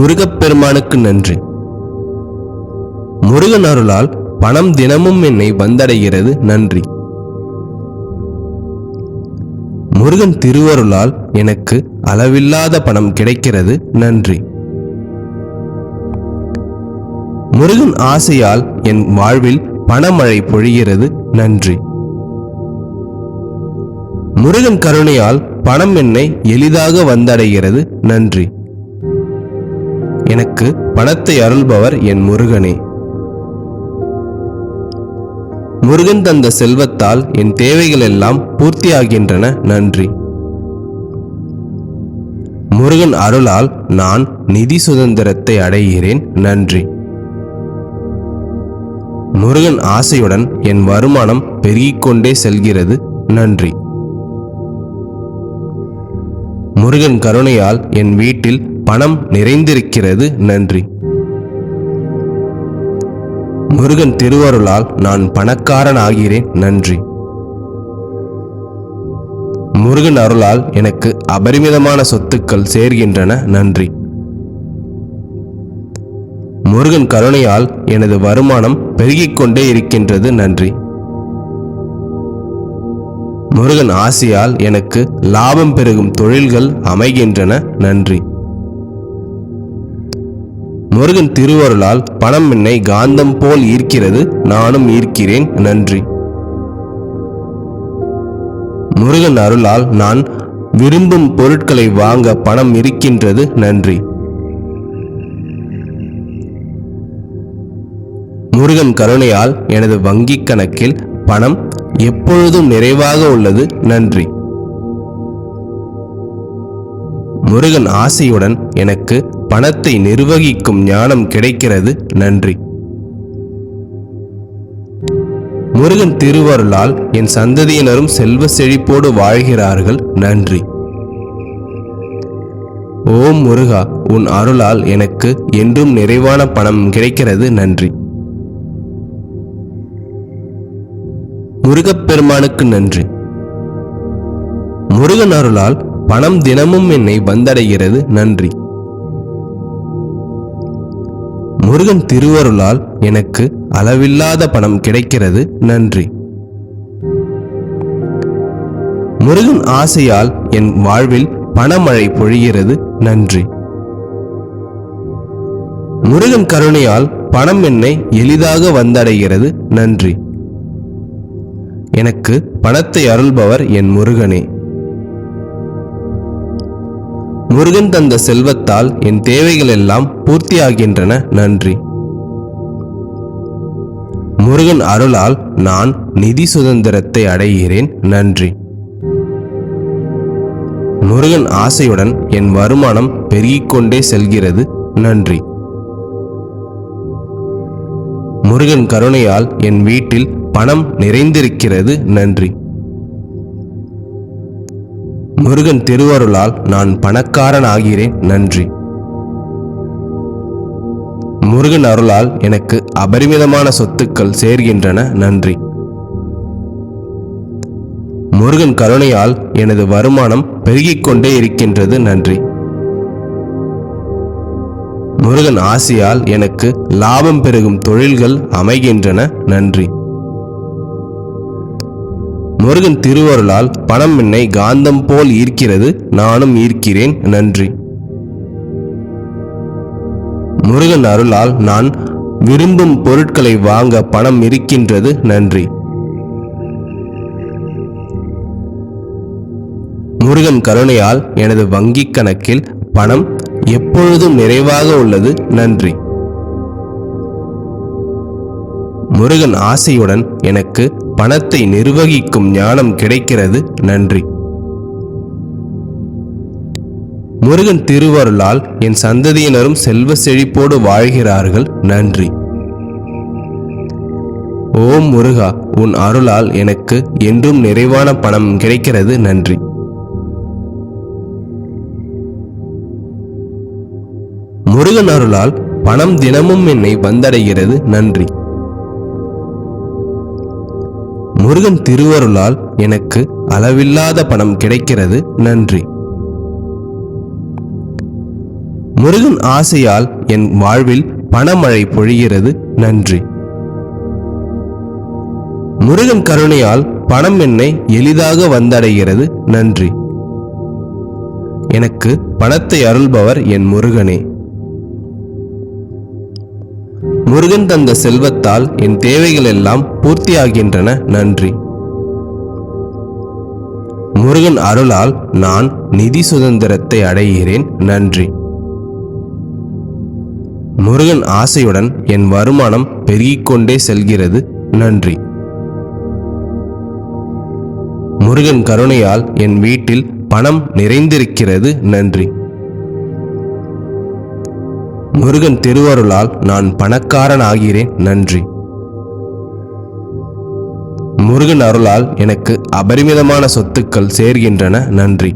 முருகப்பெருமானுக்கு நன்றி. முருகன் அருளால் பணம் தினமும் என்னை வந்தடைகிறது நன்றி. முருகன் திருவருளால் எனக்கு அளவில்லாத பணம் கிடைக்கிறது நன்றி. முருகன் ஆசையால் என் வாழ்வில் பணமழை பொழிகிறது நன்றி. முருகன் கருணையால் பணம் என்னை எளிதாக வந்தடைகிறது நன்றி. எனக்கு பணத்தை அருள்பவர் என் முருகனே. முருகன் தந்த செல்வத்தால் என் தேவைகள் எல்லாம் பூர்த்தியாகின்றன நன்றி. முருகன் அருளால் நான் நிதி சுதந்திரத்தை அடைகிறேன் நன்றி. முருகன் ஆசையுடன் என் வருமானம் பெருகிக்கொண்டே செல்கிறது நன்றி. முருகன் கருணையால் என் வீட்டில் பணம் நிறைந்திருக்கிறது. நன்றி. முருகன் திருவருளால் நான் பணக்காரன் ஆகிறேன் நன்றி. முருகன் அருளால் எனக்கு அபரிமிதமான சொத்துக்கள் சேர்கின்றன. நன்றி. முருகன் கருணையால் எனது வருமானம் பெருகிக் கொண்டே இருக்கின்றது. நன்றி. முருகன் ஆசியால் எனக்கு லாபம் பெருகும் தொழில்கள் அமைகின்றன. நன்றி. முருகன் திருவருளால் பணம் என்னை காந்தம் போல் ஈர்க்கிறது நானும் ஈர்க்கிறேன். நன்றி. முருகன் அருளால் நான் விரும்பும் பொருட்களை வாங்க பணம் இருக்கின்றது. நன்றி. முருகன் கருணையால் எனது வங்கிக் கணக்கில் பணம் எப்பொழுதும் நிறைவாக உள்ளது. நன்றி. முருகன் ஆசையுடன் எனக்கு பணத்தை நிர்வகிக்கும் ஞானம் கிடைக்கிறது. நன்றி. முருகன் திருவருளால் என் சந்ததியினரும் செல்வ செழிப்போடு வாழ்கிறார்கள். நன்றி. ஓம் முருகா உன் அருளால் எனக்கு என்றும் நிறைவான பணம் கிடைக்கிறது. நன்றி. முருகப்பெருமானுக்கு நன்றி. முருகன் அருளால் பணம் தினமும் என்னை வந்தடைகிறது. நன்றி. முருகன் திருவருளால் எனக்கு அளவில்லாத பணம் கிடைக்கிறது. நன்றி. முருகன் ஆசையால் என் வாழ்வில் பணமழை பொழிகிறது. நன்றி. முருகன் கருணையால் பணம் என்னை எளிதாக வந்தடைகிறது. நன்றி. எனக்கு பணத்தை அருள்பவர் என் முருகனே. முருகன் தந்த செல்வத்தால் என் தேவைகள் எல்லாம் பூர்த்தியாகின்றன. நன்றி. முருகன் அருளால் நான் நிதி சுதந்திரத்தை அடைகிறேன். நன்றி. முருகன் ஆசையுடன் என் வருமானம் பெருகிக்கொண்டே செல்கிறது. நன்றி. முருகன் கருணையால் என் வீட்டில் பணம் நிறைந்திருக்கிறது. நன்றி. முருகன் திருவருளால் நான் பணக்காரன் ஆகிறேன் நன்றி. முருகன் அருளால் எனக்கு அபரிமிதமான சொத்துக்கள் சேர்கின்றன. நன்றி. முருகன் கருணையால் எனது வருமானம் பெருகிக் கொண்டே இருக்கின்றது. நன்றி. முருகன் ஆசியால் எனக்கு லாபம் பெருகும் தொழில்கள் அமைகின்றன. நன்றி. முருகன் திருவருளால் பணம் என்னை காந்தம் போல் ஈர்க்கிறது நானும் ஈர்க்கிறேன். நன்றி. முருகன் அருளால் நான் விரும்பும் பொருட்களை வாங்க பணம் இருக்கின்றது. நன்றி. முருகன் கருணையால் எனது வங்கிக் கணக்கில் பணம் எப்பொழுதும் நிறைவாக உள்ளது. நன்றி. முருகன் ஆசையுடன் எனக்கு பணத்தை நிர்வகிக்கும் ஞானம் கிடைக்கிறது. நன்றி. முருகன் திருவருளால் என் சந்ததியினரும் செல்வ செழிப்போடு வாழ்கிறார்கள். நன்றி. ஓம் முருகா உன் அருளால் எனக்கு என்றும் நிறைவான பணம் கிடைக்கிறது. நன்றி. முருகன் அருளால் பணம் தினமும் என்னை வந்தடைகிறது. நன்றி. முருகன் திருவருளால் எனக்கு அளவில்லாத பணம் கிடைக்கிறது. நன்றி. முருகன் ஆசையால் என் வாழ்வில் பணமழை பொழிகிறது. நன்றி. முருகன் கருணையால் பணம் என்னை எளிதாக வந்தடைகிறது. நன்றி. எனக்கு பணத்தை அருள்பவர் என் முருகனே. முருகன் தந்த செல்வத்தால் என் தேவைகள் எல்லாம் பூர்த்தியாகின்றன. நன்றி. முருகன் அருளால் நான் நிதி சுதந்திரத்தை அடைகிறேன். நன்றி. முருகன் ஆசையுடன் என் வருமானம் பெருகிக் கொண்டே செல்கிறது. நன்றி. முருகன் கருணையால் என் வீட்டில் பணம் நிறைந்திருக்கிறது. நன்றி. முருகன் திருவருளால் நான் பணக்காரன் ஆகிறேன் நன்றி. முருகன் அருளால் எனக்கு அபரிமிதமான சொத்துக்கள் சேர்கின்றன. நன்றி.